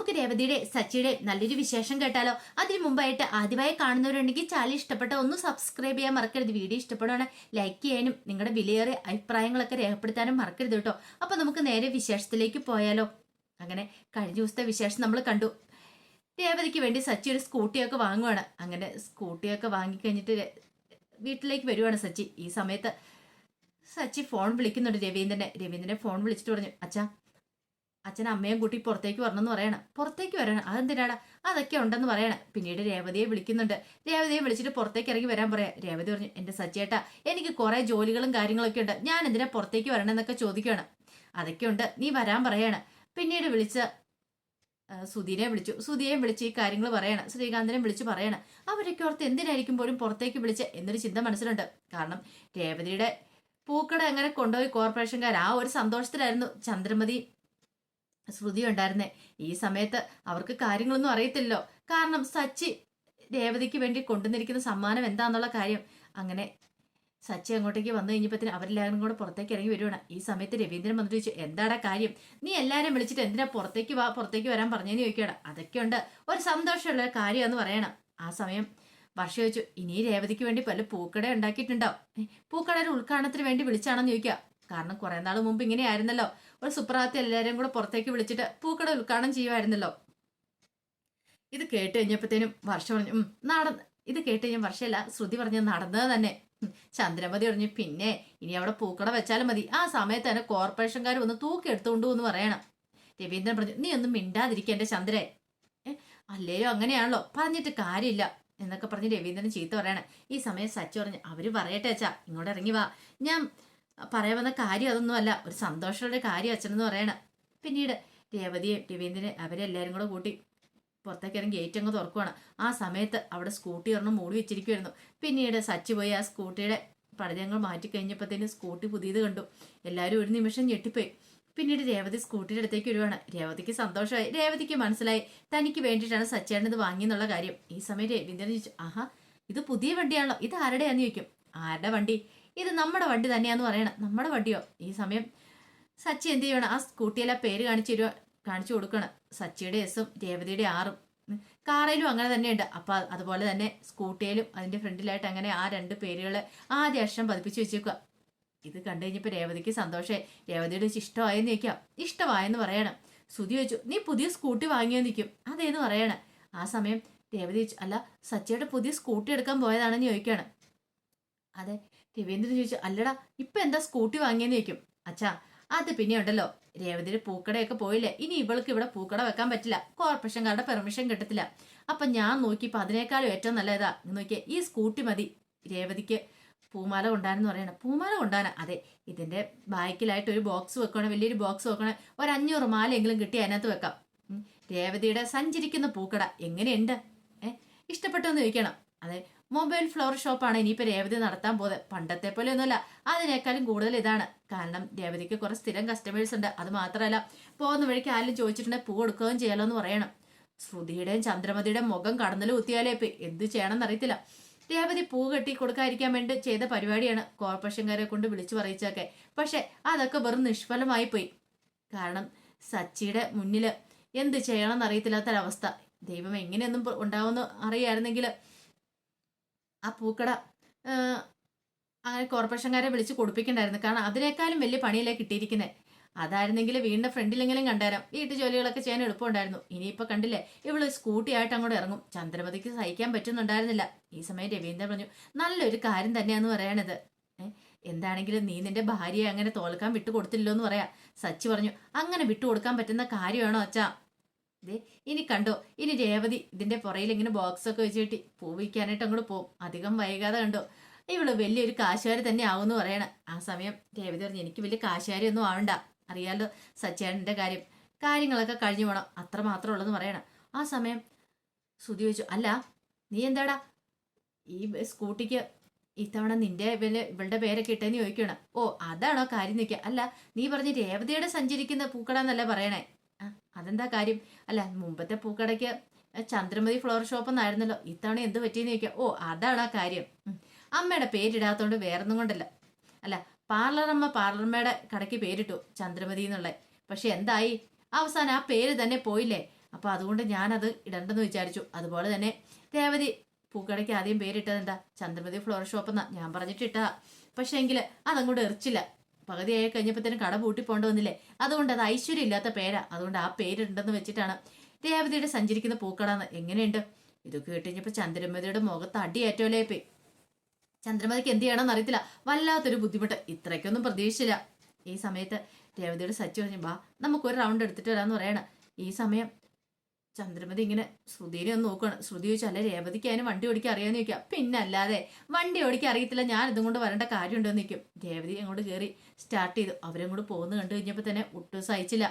നമുക്ക് രേവതിയുടെ സച്ചിയുടെ നല്ലൊരു വിശേഷം കേട്ടാലോ? അതിനു മുമ്പായിട്ട് ആദ്യമായി കാണുന്നവരുണ്ടെങ്കിൽ ചാനൽ ഇഷ്ടപ്പെട്ട ഒന്ന് സബ്സ്ക്രൈബ് ചെയ്യാൻ മറക്കരുത്. വീഡിയോ ഇഷ്ടപ്പെടുവാണ് ലൈക്ക് ചെയ്യാനും നിങ്ങളുടെ വിലയേറിയ അഭിപ്രായങ്ങളൊക്കെ രേഖപ്പെടുത്താനും മറക്കരുത് കേട്ടോ. അപ്പൊ നമുക്ക് നേരെ വിശേഷത്തിലേക്ക് പോയാലോ? അങ്ങനെ കഴിഞ്ഞ ദിവസത്തെ വിശേഷം നമ്മൾ കണ്ടു. രേവതിക്ക് വേണ്ടി സച്ചി ഒരു സ്കൂട്ടിയൊക്കെ വാങ്ങുവാണ്. അങ്ങനെ സ്കൂട്ടിയൊക്കെ വാങ്ങിക്കഴിഞ്ഞിട്ട് വീട്ടിലേക്ക് വരുവാണ് സച്ചി. ഈ സമയത്ത് സച്ചി ഫോൺ വിളിക്കുന്നുണ്ട് രവീന്ദ്രനെ. രവീന്ദ്രനെ ഫോൺ വിളിച്ചിട്ട് പറഞ്ഞു അച്ഛാ അച്ഛൻ അമ്മയും കൂട്ടി പുറത്തേക്ക് വരണമെന്ന് പറയണം. പുറത്തേക്ക് വരണം അതെന്തിനാടാ? അതൊക്കെ ഉണ്ടെന്ന് പറയണം. പിന്നീട് രേവതിയെ വിളിക്കുന്നുണ്ട്. രേവതിയെ വിളിച്ചിട്ട് പുറത്തേക്ക് ഇറങ്ങി വരാൻ പറയാം. രേവതി പറഞ്ഞു എന്റെ സച്ചേട്ടാ എനിക്ക് കുറെ ജോലികളും കാര്യങ്ങളൊക്കെ ഉണ്ട്. ഞാൻ എന്തിനാ പുറത്തേക്ക് വരണമെന്നൊക്കെ ചോദിക്കുകയാണ്. അതൊക്കെ ഉണ്ട്. നീ വരാൻ പറയാണ്. പിന്നീട് വിളിച്ച സുധീനെ വിളിച്ചു. സുധിയെ വിളിച്ച് ഈ കാര്യങ്ങൾ പറയണം. ശ്രീകാന്തനെ വിളിച്ച് പറയണം. അവരൊക്കെ ഓർത്ത് എന്തിനായിരിക്കും പോലും പുറത്തേക്ക് വിളിച്ച്? എന്നൊരു ചിന്ത മനസ്സിലുണ്ട്. കാരണം രേവതിയുടെ പൂക്കട അങ്ങനെ കൊണ്ടുപോയി കോർപ്പറേഷൻകാർ ആ ഒരു സന്തോഷത്തിലായിരുന്നു ചന്ദ്രമതി ശ്രുതി ഉണ്ടായിരുന്നേ. ഈ സമയത്ത് അവർക്ക് കാര്യങ്ങളൊന്നും അറിയത്തില്ലല്ലോ. കാരണം സച്ചി രേവതിക്ക് വേണ്ടി കൊണ്ടുവന്നിരിക്കുന്ന സമ്മാനം എന്താന്നുള്ള കാര്യം. അങ്ങനെ സച്ചി അങ്ങോട്ടേക്ക് വന്നു കഴിഞ്ഞപ്പത്തിന് അവരെല്ലാവരും കൂടെ പുറത്തേക്ക് ഇറങ്ങി വരുവാണ്. ഈ സമയത്ത് രവീന്ദ്രൻ വന്നിട്ട് ചോദിച്ചു എന്താടാ കാര്യം? നീ എല്ലാവരും വിളിച്ചിട്ട് എന്തിനാ പുറത്തേക്ക് വാ പുറത്തേക്ക് വരാൻ പറഞ്ഞെന്ന് ചോദിക്കുകയാണ്. അതൊക്കെ ഉണ്ട് ഒരു സന്തോഷമുള്ള ഒരു കാര്യമെന്ന് പറയണം. ആ സമയം വർഷ ചോദിച്ചു ഇനി രേവതിക്ക് വേണ്ടി പല പൂക്കട ഉണ്ടാക്കിയിട്ടുണ്ടാവും. പൂക്കട പൂക്കടയുടെ ഉദ്ഘാടനത്തിന് വേണ്ടി വിളിച്ചാണെന്ന് ചോദിക്കുക. കാരണം കുറെ നാൾ മുമ്പ് ഇങ്ങനെയായിരുന്നല്ലോ. ഒരു സുപ്രഭാതത്തെ എല്ലാവരെയും കൂടെ പുറത്തേക്ക് വിളിച്ചിട്ട് പൂക്കട ഉദ്ഘാടനം ചെയ്യുമായിരുന്നല്ലോ ഇത് കേട്ട് കഴിഞ്ഞപ്പോഴത്തേനും വർഷ പറഞ്ഞു നടന്ന് ഇത് കേട്ട് കഴിഞ്ഞ വർഷമല്ല ശ്രുതി പറഞ്ഞു നടന്നത് തന്നെ. ചന്ദ്രമതി പറഞ്ഞു പിന്നെ ഇനി അവിടെ പൂക്കട വെച്ചാലും മതി. ആ സമയത്ത് തന്നെ കോർപ്പറേഷൻകാർ ഒന്ന് തൂക്കി എടുത്തുകൊണ്ടു എന്ന് പറയണം. രവീന്ദ്രൻ പറഞ്ഞു നീ ഒന്നും മിണ്ടാതിരിക്കുക എന്റെ ചന്ദ്രേ. അല്ലയോ അങ്ങനെയാണല്ലോ പറഞ്ഞിട്ട് കാര്യമില്ല എന്നൊക്കെ പറഞ്ഞ് രവീന്ദ്രൻ ചീത്ത പറയണം. ഈ സമയം സച്ചു പറഞ്ഞു അവർ പറയട്ടെ അച്ഛാ ഇങ്ങോട്ട് ഇറങ്ങി വാ. ഞാൻ പറയാൻ വന്ന കാര്യം അതൊന്നുമല്ല. ഒരു സന്തോഷമുള്ള കാര്യം അച്ഛനെന്ന് പറയണം. പിന്നീട് രേവതിയും രവീന്ദ്രനെ അവരെല്ലാവരും കൂടെ കൂട്ടി പുറത്തേക്ക് ഇറങ്ങി ഗേറ്റ് അങ്ങ് തുറക്കുവാണ്. ആ സമയത്ത് അവിടെ സ്കൂട്ടി ഒരെണ്ണം മൂടി വെച്ചിരിക്കുമായിരുന്നു പിന്നീട് സച്ചി പോയി ആ സ്കൂട്ടിയുടെ പടജങ്ങൾ മാറ്റി കഴിഞ്ഞപ്പോഴത്തേന് സ്കൂട്ടി പുതിയത് കണ്ടു. എല്ലാവരും ഒരു നിമിഷം ഞെട്ടിപ്പോയി. പിന്നീട് രേവതി സ്കൂട്ടിയുടെ അടുത്തേക്ക് വരുവാണ്. രേവതിക്ക് സന്തോഷമായി. രേവതിക്ക് മനസ്സിലായി. തനിക്ക് വേണ്ടിയിട്ടാണ് സച്ചേട്ടൻ ഇത് വാങ്ങിയെന്നുള്ള കാര്യം. ഈ സമയം രവീന്ദ്രൻ ചോദിച്ചു ആഹാ ഇത് പുതിയ വണ്ടിയാണല്ലോ. ഇത് ആരുടെയാന്ന് ചോദിക്കും. ആരുടെ വണ്ടി? ഇത് നമ്മുടെ വണ്ടി തന്നെയാന്ന് പറയണം. നമ്മുടെ വണ്ടിയോ? ഈ സമയം സച്ചി എന്ത് ചെയ്യണം? ആ സ്കൂട്ടിയിലെ പേര് കാണിച്ചു തരുക കാണിച്ചു കൊടുക്കണം. സച്ചിയുടെ എസും രേവതിയുടെ ആറും. കാറയിലും അങ്ങനെ തന്നെയുണ്ട്. അപ്പൊ അത് അതുപോലെ തന്നെ സ്കൂട്ടിയിലും അതിന്റെ ഫ്രണ്ടിലായിട്ട് അങ്ങനെ ആ രണ്ട് പേരുകളെ ആദ്യ അക്ഷരം പതിപ്പിച്ചു വെച്ചേക്കുക ഇത് കണ്ടു കഴിഞ്ഞപ്പോ രേവതിക്ക് സന്തോഷമായി രേവതിയുടെ ഇഷ്ടമായെന്ന് ചോദിക്കാം. ഇഷ്ടമായെന്ന് പറയണം. സുതി വെച്ചു നീ പുതിയ സ്കൂട്ടി വാങ്ങിയോ? നിൽക്കും അതേന്ന് പറയണം. ആ സമയം രേവതി അല്ല സച്ചിയുടെ പുതിയ സ്കൂട്ടി എടുക്കാൻ പോയതാണെന്ന് ചോദിക്കുകയാണ് അതെ രവീന്ദ്രൻ ചോദിച്ചു അല്ലടാ ഇപ്പൊ എന്താ സ്കൂട്ടി വാങ്ങിയെന്ന് ചോദിക്കും? അച്ഛാ അത് പിന്നെ ഉണ്ടല്ലോ രേവതിയുടെ പൂക്കടയൊക്കെ പോയില്ലേ ഇനി ഇവൾക്ക് ഇവിടെ പൂക്കട വെക്കാൻ പറ്റില്ല കോർപ്പറേഷൻകാരുടെ പെർമിഷൻ കിട്ടത്തില്ല. അപ്പൊ ഞാൻ നോക്കിയപ്പോ അതിനേക്കാളും ഏറ്റവും നല്ലതാ നോക്കിയേ ഈ സ്കൂട്ടി മതി. രേവതിക്ക് പൂമാല കൊണ്ടാനെന്ന് പറയണം. പൂമാല കൊണ്ടാന? അതെ ഇതിന്റെ ബാക്കിലായിട്ട് ഒരു ബോക്സ് വെക്കണേ വലിയൊരു ബോക്സ് വെക്കണേ ഒരു അഞ്ഞൂറ് മാലയെങ്കിലും കിട്ടി അതിനകത്ത് വെക്കാം. രേവതിയുടെ സഞ്ചരിക്കുന്ന പൂക്കട എങ്ങനെയുണ്ട്? ഏ ഇഷ്ടപ്പെട്ടെന്ന് ചോദിക്കണം. അതെ മൊബൈൽ ഫ്ലവർ ഷോപ്പാണ് ഇനിയിപ്പോ രേവതി നടത്താൻ പോകുന്നത് പണ്ടത്തെ പോലെ ഒന്നുമല്ല അതിനേക്കാളും കൂടുതൽ ഇതാണ്. കാരണം രേവതിക്ക് കുറെ സ്ഥിരം കസ്റ്റമേഴ്സ് ഉണ്ട്. അത് മാത്രമല്ല പോകുന്ന വഴിക്ക് ആരും ചോദിച്ചിട്ടുണ്ടെങ്കിൽ പൂ കൊടുക്കുകയും ചെയ്യാലോ എന്ന് പറയണം. ശ്രുതിയുടെയും ചന്ദ്രമതിയുടെയും മുഖം കടന്നൽ കുത്തിയാലേ ഇപ്പൊ എന്ത് ചെയ്യണമെന്ന് അറിയത്തില്ല. രേവതി പൂ കെട്ടി കൊടുക്കാതിരിക്കാൻ വേണ്ടി ചെയ്ത പരിപാടിയാണ്. കോർപ്പറേഷൻകാരെ കൊണ്ട് വിളിച്ചു പറയിച്ചൊക്കെ പക്ഷെ അതൊക്കെ വെറും നിഷ്ഫലമായി പോയി. കാരണം സച്ചിയുടെ മുന്നിൽ എന്ത് ചെയ്യണമെന്ന് അറിയത്തില്ലാത്തൊരവസ്ഥ. ദൈവം എങ്ങനെയൊന്നും ഉണ്ടാവുമെന്ന് അറിയായിരുന്നെങ്കിൽ ആ പൂക്കട അങ്ങനെ കോർപ്പറേഷൻകാരെ വിളിച്ച് കൊടുപ്പിക്കണ്ടായിരുന്നു. കാരണം അതിനേക്കാളും വലിയ പണിയല്ലേ കിട്ടിയിരിക്കുന്നത് അതായിരുന്നെങ്കിൽ വീടിന്റെ ഫ്രണ്ടിലെങ്കിലും കണ്ടുതരാം വീട്ടു ജോലികളൊക്കെ ചെയ്യാൻ എളുപ്പമുണ്ടായിരുന്നു. ഇനിയിപ്പോൾ കണ്ടില്ലേ ഇവൾ സ്കൂട്ടിയായിട്ട് അങ്ങോട്ട് ഇറങ്ങും. ചന്ദ്രമതിക്ക് സഹിക്കാൻ പറ്റുന്നുണ്ടായിരുന്നില്ല. ഈ സമയം രവീന്ദ്രൻ പറഞ്ഞു നല്ലൊരു കാര്യം തന്നെയാന്ന് പറയണത്. എന്താണെങ്കിലും നീ നിന്റെ ഭാര്യയെ അങ്ങനെ തോൽക്കാൻ വിട്ടുകൊടുത്തില്ലോ എന്ന് പറയാ. സച്ചി പറഞ്ഞു അങ്ങനെ വിട്ടുകൊടുക്കാൻ പറ്റുന്ന കാര്യമാണോ അച്ഛാ? ദേ ഇനി കണ്ടോ ഇനി രേവതി ഇതിന്റെ പുറയിൽ ഇങ്ങനെ ബോക്സ് ഒക്കെ വെച്ചിട്ട് പൂ വിൽക്കാനായിട്ട് അങ്ങോട്ട് പോകും. അധികം വൈകാതെ കണ്ടോ. ഇവൾ വലിയൊരു കാശുകാരി തന്നെ ആവുമെന്ന് പറയണ. ആ സമയം രേവതി പറഞ്ഞു എനിക്ക് വലിയ കാശുകാരി ഒന്നും ആവണ്ട. അറിയാലോ സച്ചേട്ടന്റെ കാര്യം. കാര്യങ്ങളൊക്കെ കഴിഞ്ഞു പോണം. അത്ര മാത്രമേ ഉള്ളെന്ന് പറയണം. ആ സമയം ശ്രുതി ചോദിച്ചു അല്ല നീ എന്താടാ? ഈ സ്കൂട്ടിക്ക് ഇത്തവണ നിന്റെ ഇവൽ ഇവളുടെ പേരൊക്കെ ഇട്ടെന്ന് ചോദിക്കണം ഓ അതാണോ കാര്യം നിൽക്കുക അല്ല നീ പറഞ്ഞ് രേവതിയുടെ സഞ്ചരിക്കുന്ന പൂക്കളാന്നല്ല പറയണേ? അതെന്താ കാര്യം? അല്ല മുമ്പത്തെ പൂക്കടയ്ക്ക് ചന്ദ്രമതി ഫ്ലവർ ഷോപ്പ് എന്നായിരുന്നല്ലോ ഇത്തവണ എന്ത് പറ്റിയെന്ന് ചോദിക്കുക ഓ അതാണ് ആ കാര്യം. അമ്മയുടെ പേരിടാത്തോണ്ട് വേറൊന്നും കൊണ്ടല്ല. അല്ല പാർലറമ്മ പാർലറമ്മയുടെ കടയ്ക്ക് പേരിട്ടു ചന്ദ്രമതി എന്നുള്ള പക്ഷെ എന്തായി? അവസാനം ആ പേര് തന്നെ പോയില്ലേ? അപ്പൊ അതുകൊണ്ട് ഞാനത് ഇടണ്ടെന്ന് വിചാരിച്ചു. അതുപോലെ തന്നെ രേവതി പൂക്കടയ്ക്ക് ആദ്യം പേരിട്ടത് എന്താ ചന്ദ്രമതി ഫ്ലോർ ഷോപ്പ് എന്നാ ഞാൻ പറഞ്ഞിട്ടിട്ടാ. പക്ഷെ എങ്കിൽ അതങ്ങോട്ട് എറിച്ചില്ല. പകുതിയായി തന്നെ കട പൂട്ടി പോകേണ്ടി വന്നില്ലേ? അതുകൊണ്ട് അത് ഐശ്വര്യം ഇല്ലാത്ത പേരാ. അതുകൊണ്ട് ആ പേരുണ്ടെന്ന് വെച്ചിട്ടാണ് രേവതിയുടെ സഞ്ചരിക്കുന്ന പൂക്കടാന്ന്. എങ്ങനെയുണ്ട്? ഇത് കേട്ടുകഴിഞ്ഞപ്പോൾ ചന്ദ്രമതിയുടെ മുഖത്ത് അടിയേറ്റോലേ പോയി ചന്ദ്രമതിക്ക് എന്ത് ചെയ്യണമെന്ന് അറിയത്തില്ല. വല്ലാത്തൊരു ബുദ്ധിമുട്ട്. ഇത്രയ്ക്കൊന്നും പ്രതീക്ഷിച്ചില്ല ഈ സമയത്ത് രേവതിയുടെ സച്ചി പറഞ്ഞു ബാ നമുക്കൊരു റൗണ്ട് എടുത്തിട്ട് വരാമെന്ന് പറയണം. ഈ സമയം ചന്ദ്രമതി ഇങ്ങനെ ശ്രുതിനെ ഒന്ന് നോക്കുകയാണ് ശ്രുതി ചോദിച്ചാൽ രേവതിക്ക് അതിന് വണ്ടി ഓടിക്കാൻ അറിയാന്ന് ചോദിക്കാം പിന്നെ അല്ലാതെ വണ്ടി ഓടിക്കാൻ അറിയത്തില്ല ഞാൻ ഇതും കൊണ്ട് വരേണ്ട കാര്യമുണ്ടോ എന്ന് നിൽക്കും രേവതി അങ്ങോട്ട് കയറി സ്റ്റാർട്ട് ചെയ്തു. അവരും കൂടെ പോകുന്ന കണ്ടു കഴിഞ്ഞപ്പോൾ തന്നെ ഒട്ടും സഹിച്ചില്ല.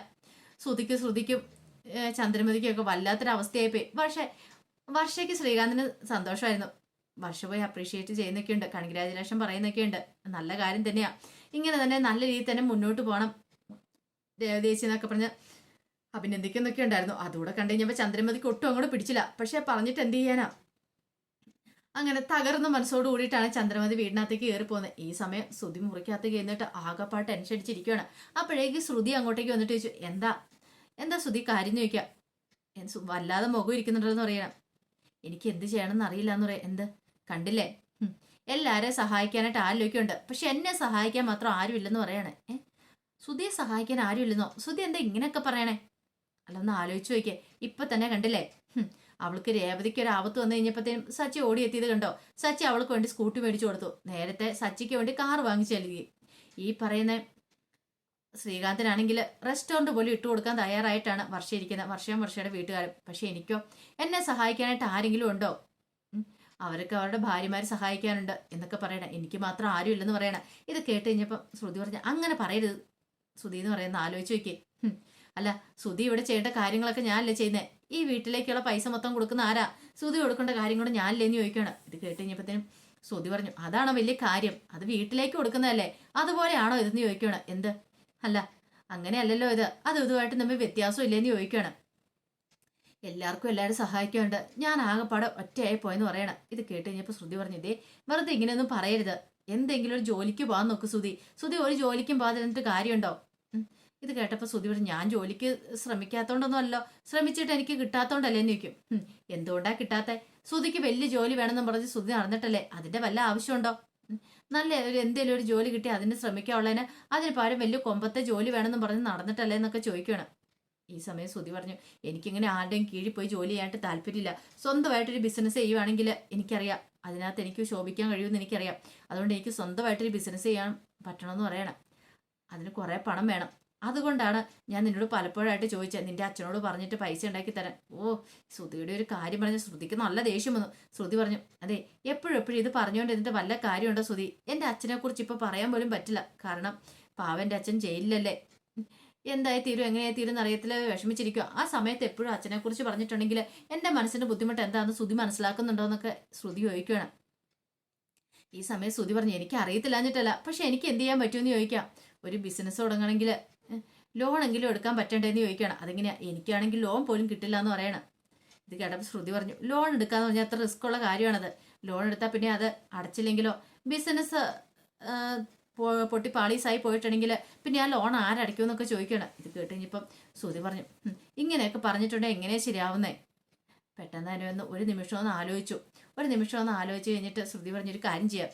ശ്രുതിക്ക് ശ്രുതിക്കും ചന്ദ്രമതിക്കൊക്കെ ചന്ദ്രമതിക്കും വല്ലാത്തൊരു അവസ്ഥയായി പോയി പക്ഷേ വർഷയ്ക്ക് ശ്രീകാന്തിന് സന്തോഷമായിരുന്നു. വർഷ പോയി അപ്രീഷിയേറ്റ് ചെയ്യുന്നൊക്കെ ഉണ്ട്. കൺഗ്രാജുലേഷൻ പറയുന്നൊക്കെ ഉണ്ട് നല്ല കാര്യം തന്നെയാണ് ഇങ്ങനെ തന്നെ നല്ല രീതിയിൽ തന്നെ മുന്നോട്ട് പോകണം രേവതി ചേച്ചി എന്നൊക്കെ പറഞ്ഞ് അഭിനന്ദിക്കുന്നൊക്കെ ഉണ്ടായിരുന്നു. അതുകൂടെ കണ്ടു കഴിഞ്ഞപ്പോൾ ചന്ദ്രമതിക്ക് ഒട്ടും അങ്ങോട്ട് പിടിച്ചില്ല. പക്ഷെ പറഞ്ഞിട്ട് എന്ത് ചെയ്യാനാ? അങ്ങനെ തകർന്ന മനസ്സോട് കൂടിയിട്ടാണ് ചന്ദ്രമതി വീടിനകത്തേക്ക് കയറി പോകുന്നത്. ഈ സമയം ശ്രുതി മുറിക്കകത്ത് കഴിഞ്ഞിട്ട് ആകെപ്പാട് ടെൻഷൻ അടിച്ചിരിക്കുകയാണ് അപ്പോഴേക്ക് ശ്രുതി അങ്ങോട്ടേക്ക് വന്നിട്ട് ചോദിച്ചു എന്താ? എന്താ ശ്രുതി കാര്യം ചോദിക്കാം വല്ലാതെ മുഖം ഇരിക്കുന്നുണ്ടെന്ന് പറയണം. എനിക്ക് എന്ത് ചെയ്യണമെന്ന് അറിയില്ല എന്ന് പറയാം. എന്ത്? കണ്ടില്ലേ? എല്ലാവരെയും സഹായിക്കാനായിട്ട് ആരിലൊക്കെ ഉണ്ട് പക്ഷെ എന്നെ സഹായിക്കാൻ മാത്രം ആരുമില്ലെന്ന് പറയണേ. ഏഹ് സുധിയെ സഹായിക്കാൻ ആരുമില്ലെന്നോ? സുധി എന്താ ഇങ്ങനെയൊക്കെ പറയണേ? അല്ല ആലോചിച്ചു നോക്കിയേ. ഇപ്പൊ തന്നെ കണ്ടില്ലേ? അവൾക്ക് രേവതിക്ക് ഒരു ആപത്ത് വന്നു കഴിഞ്ഞപ്പോഴത്തേനും സച്ചി ഓടി എത്തിയത് കണ്ടോ? സച്ചി അവൾക്ക് വേണ്ടി സ്കൂട്ടി മേടിച്ചു കൊടുത്തു. നേരത്തെ സച്ചിക്ക് വേണ്ടി കാർ വാങ്ങിച്ചു നൽകി. ഈ പറയുന്ന ശ്രീകാന്തനാണെങ്കിൽ റെസ്റ്റോറന്റ് പോലും ഇട്ടു കൊടുക്കാൻ തയ്യാറായിട്ടാണ് വർഷ ഇരിക്കുന്നത്. വർഷയും വർഷയുടെ വീട്ടുകാരും പക്ഷെ എനിക്കോ? എന്നെ സഹായിക്കാനായിട്ട് ആരെങ്കിലും ഉണ്ടോ? അവരൊക്കെ അവരുടെ ഭാര്യമാരെ സഹായിക്കാനുണ്ട് എന്നൊക്കെ പറയണേ. എനിക്ക് മാത്രം ആരും ഇല്ലെന്ന് പറയണേ. ഇത് കേട്ട് കഴിഞ്ഞപ്പോൾ ശ്രുതി പറഞ്ഞ അങ്ങനെ പറയരുത്. ശ്രുതി എന്ന് പറയുന്ന ആലോചിച്ച് നോക്കിയേ. അല്ല സുധി ഇവിടെ ചെയ്യേണ്ട കാര്യങ്ങളൊക്കെ ഞാനല്ലേ ചെയ്യുന്നേ? ഈ വീട്ടിലേക്കുള്ള പൈസ മൊത്തം കൊടുക്കുന്ന ആരാ? സുധി കൊടുക്കേണ്ട കാര്യം കൂടെ ഞാനല്ലേ എന്ന് ചോദിക്കണം ഇത് കേട്ട് കഴിഞ്ഞപ്പോഴത്തേനും ശ്രുതി പറഞ്ഞു അതാണോ വലിയ കാര്യം? അത് വീട്ടിലേക്ക് കൊടുക്കുന്നതല്ലേ? അതുപോലെയാണോ ഇതെന്ന് ചോദിക്കണം എന്ത്? അല്ല അങ്ങനെയല്ലല്ലോ ഇത്. അത് ഇതുമായിട്ട് തമ്മിൽ വ്യത്യാസം ഇല്ലെന്ന് ചോദിക്കണം എല്ലാവർക്കും എല്ലാവരും സഹായിക്കുന്നുണ്ട്. ഞാൻ ആകെപ്പാടെ ഒറ്റയായി പോയെന്ന് പറയണം. ഇത് കേട്ട് കഴിഞ്ഞപ്പോൾ ശ്രുതി പറഞ്ഞു ഇതേ വെറുതെ ഇങ്ങനെയൊന്നും പറയരുത്. എന്തെങ്കിലും ഒരു ജോലിക്ക് പോകാൻ നോക്ക് സുധി. സുധി ഒരു ജോലിക്കും പോകാതിരുന്നിട്ട് കാര്യമുണ്ടോ. ഇത് കേട്ടപ്പോൾ സുധി പറഞ്ഞു ഞാൻ ജോലിക്ക് ശ്രമിക്കാത്തോണ്ടൊന്നും അല്ലോ ശ്രമിച്ചിട്ട് എനിക്ക് കിട്ടാത്തോണ്ടല്ലേ എന്ന് ചോദിക്കും. എന്തുകൊണ്ടാ കിട്ടാത്ത? സുധിക്ക് വലിയ ജോലി വേണമെന്ന് പറഞ്ഞ് സുധി നടന്നിട്ടല്ലേ? അതിന്റെ വല്ല ആവശ്യമുണ്ടോ? നല്ല ഒരു എന്തെങ്കിലും ഒരു ജോലി കിട്ടി അതിന് ശ്രമിക്കാനുള്ളതിന് അതിന് പകരം വലിയ കൊമ്പത്തെ ജോലി വേണമെന്ന് പറഞ്ഞ് നടന്നിട്ടല്ലേ എന്നൊക്കെ ചോദിക്കണം ഈ സമയം സുധി പറഞ്ഞു എനിക്കിങ്ങനെ ആരുടെയും കീഴിൽ പോയി ജോലി ചെയ്യാനായിട്ട് താല്പര്യമില്ല. സ്വന്തമായിട്ടൊരു ബിസിനസ് ചെയ്യുവാണെങ്കിൽ എനിക്കറിയാം. അതിനകത്ത് എനിക്ക് ശോഭിക്കാൻ കഴിയുമെന്ന് എനിക്കറിയാം. അതുകൊണ്ട് എനിക്ക് സ്വന്തമായിട്ടൊരു ബിസിനസ് ചെയ്യാൻ പറ്റണമെന്ന് പറയണം. അതിന് കുറേ പണം വേണം. അതുകൊണ്ടാണ് ഞാൻ നിന്നോട് പലപ്പോഴായിട്ട് ചോദിച്ചത്. നിന്റെ അച്ഛനോട് പറഞ്ഞിട്ട് പൈസ ഉണ്ടാക്കി തരാൻ. ഓ ശ്രുതിയുടെ ഒരു കാര്യം പറഞ്ഞ് ശ്രുതിക്ക് നല്ല ദേഷ്യം വന്നു. ശ്രുതി പറഞ്ഞു അതെ എപ്പോഴും എപ്പോഴും ഇത് പറഞ്ഞുകൊണ്ട് എന്നിട്ട് വല്ല കാര്യമുണ്ടോ ശ്രുതി? എന്റെ അച്ഛനെ കുറിച്ച് ഇപ്പൊ പറയാൻ പോലും പറ്റില്ല. കാരണം പാവന്റെ അച്ഛൻ ജയിലിലല്ലേ? എന്തായി തീരും? എങ്ങനെയായി തീരും എന്നറിയത്തില്ല. വിഷമിച്ചിരിക്കുക ആ സമയത്ത് എപ്പോഴും അച്ഛനെ കുറിച്ച് പറഞ്ഞിട്ടുണ്ടെങ്കിൽ എന്റെ മനസ്സിന്റെ ബുദ്ധിമുട്ട് എന്താണെന്ന് ശ്രുതി മനസ്സിലാക്കുന്നുണ്ടോ എന്നൊക്കെ ശ്രുതി ചോദിക്കുകയാണ് ഈ സമയം ശ്രുതി പറഞ്ഞു എനിക്ക് അറിയത്തില്ലാഞ്ഞിട്ടല്ല പക്ഷെ എനിക്ക് എന്ത് ചെയ്യാൻ പറ്റുമെന്ന് ചോദിക്കാം. ഒരു ബിസിനസ് തുടങ്ങണമെങ്കിൽ ലോണെങ്കിലും എടുക്കാൻ പറ്റണ്ടേന്ന് ചോദിക്കണം അതെങ്ങനെയാ എനിക്കാണെങ്കിൽ ലോൺ പോലും കിട്ടില്ല എന്ന് പറയണം. ഇത് കേട്ടപ്പോൾ ശ്രുതി പറഞ്ഞു ലോൺ എടുക്കാന്ന് പറഞ്ഞാൽ അത്ര റിസ്ക് ഉള്ള കാര്യമാണത്. ലോൺ എടുത്താൽ പിന്നെ അത് അടച്ചില്ലെങ്കിലോ? ബിസിനസ് പൊട്ടി പാളീസായി പോയിട്ടുണ്ടെങ്കിൽ പിന്നെ ആ ലോൺ ആരടയ്ക്കുമെന്നൊക്കെ ചോദിക്കണം ഇത് കേട്ട് കഴിഞ്ഞപ്പം ശ്രുതി പറഞ്ഞു ഇങ്ങനെയൊക്കെ പറഞ്ഞിട്ടുണ്ടെങ്കിൽ എങ്ങനെയാണ് ശരിയാവുന്നേ? പെട്ടെന്ന് തന്നെ ഒന്ന് ഒരു നിമിഷം ഒന്ന് ആലോചിച്ചു. ഒരു നിമിഷം ഒന്ന് ആലോചിച്ച് കഴിഞ്ഞിട്ട് ശ്രുതി പറഞ്ഞൊരു കാര്യം ചെയ്യാം.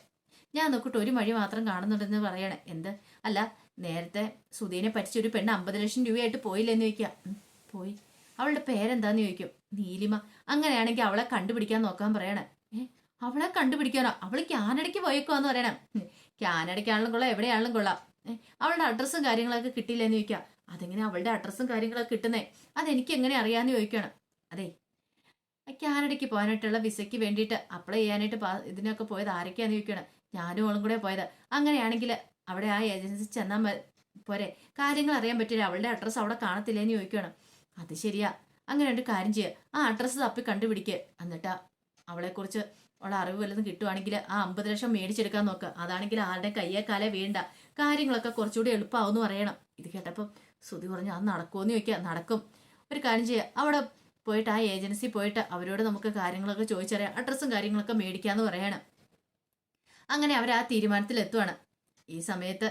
ഞാൻ നോക്കിയിട്ട് ഒരു വഴി മാത്രം കാണുന്നുണ്ടെന്ന് പറയണേ. എന്ത്? അല്ല നേരത്തെ സുധീനെ പറ്റിച്ച ഒരു പെണ്ണ് അമ്പത് ലക്ഷം രൂപയായിട്ട് പോയില്ലെന്ന് ചോദിക്കുക പോയി. അവളുടെ പേരെന്താന്ന് ചോദിക്കും. നീലിമ. അങ്ങനെയാണെങ്കിൽ അവളെ കണ്ടുപിടിക്കാൻ നോക്കാൻ പറയണേ. അവളെ കണ്ടുപിടിക്കാനോ? അവൾ കാനഡയ്ക്ക് പോയേക്കുവാന്ന് പറയണം. "ഉം, കാനഡയ്ക്കാണെങ്കിലും കൊള്ളാം എവിടെയാണെങ്കിലും കൊള്ളാം. അവളുടെ അഡ്രസ്സും കാര്യങ്ങളൊക്കെ കിട്ടിയില്ലെന്ന് ചോദിക്കാം. അതെങ്ങനെ അവളുടെ അഡ്രസ്സും കാര്യങ്ങളൊക്കെ കിട്ടുന്നേ? അതെനിക്ക് എങ്ങനെ അറിയാന്ന് ചോദിക്കണം. അതെ. കാനഡയ്ക്ക് പോകാനായിട്ടുള്ള വിസയ്ക്ക് വേണ്ടിയിട്ട് അപ്ലൈ ചെയ്യാനായിട്ട് ഇതിനൊക്കെ പോയത് ആരൊക്കെയാന്ന് ചോദിക്കണം. ഞാനും അവളും കൂടെ പോയത്. അങ്ങനെയാണെങ്കിൽ അവിടെ ആ ഏജൻസി ചെന്നാൽ പോരെ. കാര്യങ്ങൾ അറിയാൻ പറ്റില്ല. അവളുടെ അഡ്രസ്സ് അവിടെ കാണത്തില്ലേന്ന് ചോദിക്കണം അത് ശരിയാ. അങ്ങനെ ഒരു കാര്യം ചെയ്യുക ആ അഡ്രസ്സ് തപ്പി കണ്ടുപിടിക്കുക എന്നിട്ട് അവളെക്കുറിച്ച് ഉള്ള അറിവ് വല്ലതും കിട്ടുവാണെങ്കിൽ ആ അമ്പത് ലക്ഷം മേടിച്ചെടുക്കാൻ നോക്കുക അതാണെങ്കിൽ ആരുടെ കയ്യെ കാലേ വേണ്ട. കാര്യങ്ങളൊക്കെ കുറച്ചുകൂടി എളുപ്പമാവെന്ന് പറയണം. ഇത് കേട്ടപ്പം ശ്രുതി പറഞ്ഞു അത് നടക്കുമെന്ന് ചോദിക്കുക നടക്കും. ഒരു കാര്യം ചെയ്യുക അവിടെ പോയിട്ട് ആ ഏജൻസി പോയിട്ട് അവരോട് നമുക്ക് കാര്യങ്ങളൊക്കെ ചോദിച്ചറിയാം. അഡ്രസ്സും കാര്യങ്ങളൊക്കെ മേടിക്കാമെന്ന് പറയണം. അങ്ങനെ അവർ ആ തീരുമാനത്തിൽ എത്തുവാണ് ഈ സമയത്ത്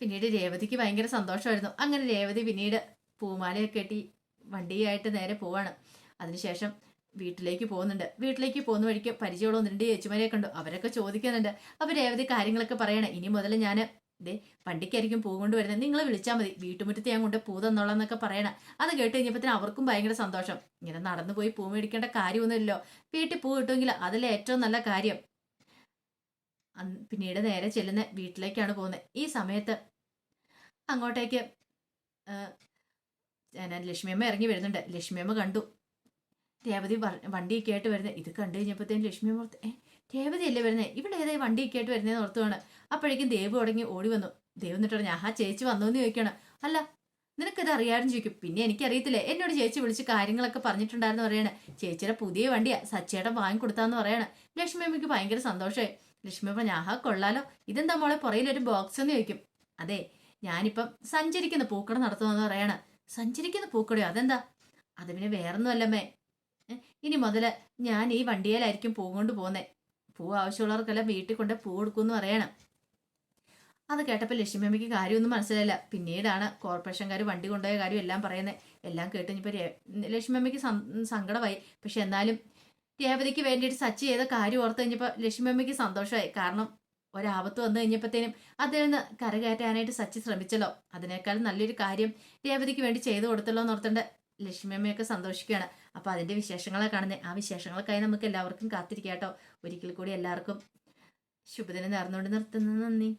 പിന്നീട് രേവതിക്ക് ഭയങ്കര സന്തോഷമായിരുന്നു. അങ്ങനെ രേവതി പിന്നീട് പൂമാലയൊക്കെ കെട്ടി വണ്ടിയായിട്ട് നേരെ പോവാണ്. അതിനുശേഷം വീട്ടിലേക്ക് പോകുന്നുണ്ട്. വീട്ടിലേക്ക് പോകുന്ന വഴിക്ക് പരിചയമുള്ള ഒന്ന് രണ്ട് ചേച്ചിമാരെ അവരൊക്കെ ചോദിക്കുന്നുണ്ട്. അപ്പോൾ രേവതി കാര്യങ്ങളൊക്കെ പറയണം. ഇനി മുതൽ ഞാൻ ദേ വണ്ടിക്കായിരിക്കും പൂ കൊണ്ടുവരുന്നത്. നിങ്ങൾ വിളിച്ചാൽ മതി. വീട്ടുമുറ്റത്ത് ഞാൻ കൊണ്ട് പൂ തന്നോളാന്നൊക്കെ പറയണം. അത് കേട്ട് കഴിഞ്ഞപ്പോൾ അവർക്കും ഭയങ്കര സന്തോഷം. ഇങ്ങനെ നടന്നു പോയി പൂ മേടിക്കേണ്ട കാര്യമൊന്നുമില്ലല്ലോ. വീട്ടിൽ പൂ കിട്ടുമെങ്കിൽ അതിലെ ഏറ്റവും നല്ല കാര്യം. പിന്നീട് നേരെ ചെല്ലുന്ന വീട്ടിലേക്കാണ് പോകുന്നത്. ഈ സമയത്ത് അങ്ങോട്ടേക്ക് ഞാൻ ലക്ഷ്മിയമ്മ ഇറങ്ങി വരുന്നുണ്ട്. ലക്ഷ്മിയമ്മ കണ്ടു. രേവതി വണ്ടി വണ്ടിയൊക്കെ ആയിട്ട് വരുന്നത്. ഇത് കണ്ടു കഴിഞ്ഞപ്പോഴത്തേനും ലക്ഷ്മിയമ്മ ഓർത്ത് ഏ രേവതി അല്ലേ വരുന്നത് ഇവിടെ ഏതായി വണ്ടിയൊക്കെ ആയിട്ട് വരുന്നതെന്ന് ഓർത്തുവാണ് അപ്പോഴേക്കും ദേവ് തുടങ്ങി ഓടി വന്നു. ദേവ് എന്നിട്ട് പറഞ്ഞു ആഹാ ചേച്ചി വന്നു എന്ന് ചോദിക്കണം. അല്ല നിനക്കിത് അറിയാമെന്ന് ചോദിക്കും. പിന്നെ എനിക്കറിയത്തില്ലേ എന്നോട് ചേച്ചി വിളിച്ച് കാര്യങ്ങളൊക്കെ പറഞ്ഞിട്ടുണ്ടായിരുന്നു പറയണേ. ചേച്ചിയുടെ പുതിയ വണ്ടിയാ സച്ചേട്ടൻ വാങ്ങിക്കൊടുത്താന്ന് പറയണ. ലക്ഷ്മി അമ്മയ്ക്ക് ഭയങ്കര സന്തോഷമായി. ലക്ഷ്മി പറഞ്ഞു കൊള്ളാലോ. ഇതെന്താ മോളെ പുറയിലൊരു ബോക്സ് എന്ന് ചോദിക്കും. അതെ ഞാനിപ്പം സഞ്ചരിക്കുന്ന പൂക്കട നടത്തുമെന്ന് പറയാണ്. സഞ്ചരിക്കുന്ന പൂക്കടയോ? അതെന്താ? അത് പിന്നെ വേറൊന്നുമല്ലമ്മേ ഇനി മുതൽ ഞാൻ ഈ വണ്ടിയിലായിരിക്കും പൂ കൊണ്ട് പോകുന്നേ. പൂ ആവശ്യമുള്ളവർക്കെല്ലാം വീട്ടിൽ കൊണ്ട് പൂ കൊടുക്കുമെന്ന് പറയണം. അത് കേട്ടപ്പോൾ ലക്ഷ്മിയമ്മയ്ക്ക് കാര്യമൊന്നും മനസ്സിലായില്ല. പിന്നീടാണ് കോർപ്പറേഷൻകാർ വണ്ടി കൊണ്ടുപോയ കാര്യം എല്ലാം പറയുന്നത്. എല്ലാം കേട്ട് ഇനിയിപ്പോൾ ലക്ഷ്മിയമ്മയ്ക്ക് സങ്കടമായി. പക്ഷെ എന്നാലും രേവതിക്ക് വേണ്ടിയിട്ട് സച്ച് ചെയ്ത കാര്യം ഓർത്ത് കഴിഞ്ഞപ്പോൾ ലക്ഷ്മിയമ്മയ്ക്ക് സന്തോഷമായി. കാരണം ഒരാപത്ത് വന്നു കഴിഞ്ഞപ്പോഴത്തേനും അതിൽ നിന്ന് കരകയറ്റാനായിട്ട് സച്ചി ശ്രമിച്ചല്ലോ. അതിനേക്കാൾ നല്ലൊരു കാര്യം രേവതിക്ക് വേണ്ടി ചെയ്തു കൊടുത്തല്ലോ എന്ന് ഓർത്തുകൊണ്ട് ലക്ഷ്മിയമ്മയൊക്കെ സന്തോഷിക്കുകയാണ്. അപ്പോൾ അതിന്റെ വിശേഷങ്ങളെ കാണുന്നത് ആ വിശേഷങ്ങൾക്കായി നമുക്ക് എല്ലാവർക്കും കാത്തിരിക്കാം കേട്ടോ. ഒരിക്കൽ കൂടി എല്ലാവർക്കും ശുഭദിനം നേർന്നുകൊണ്ട് നിർത്തുന്നു. നന്ദി.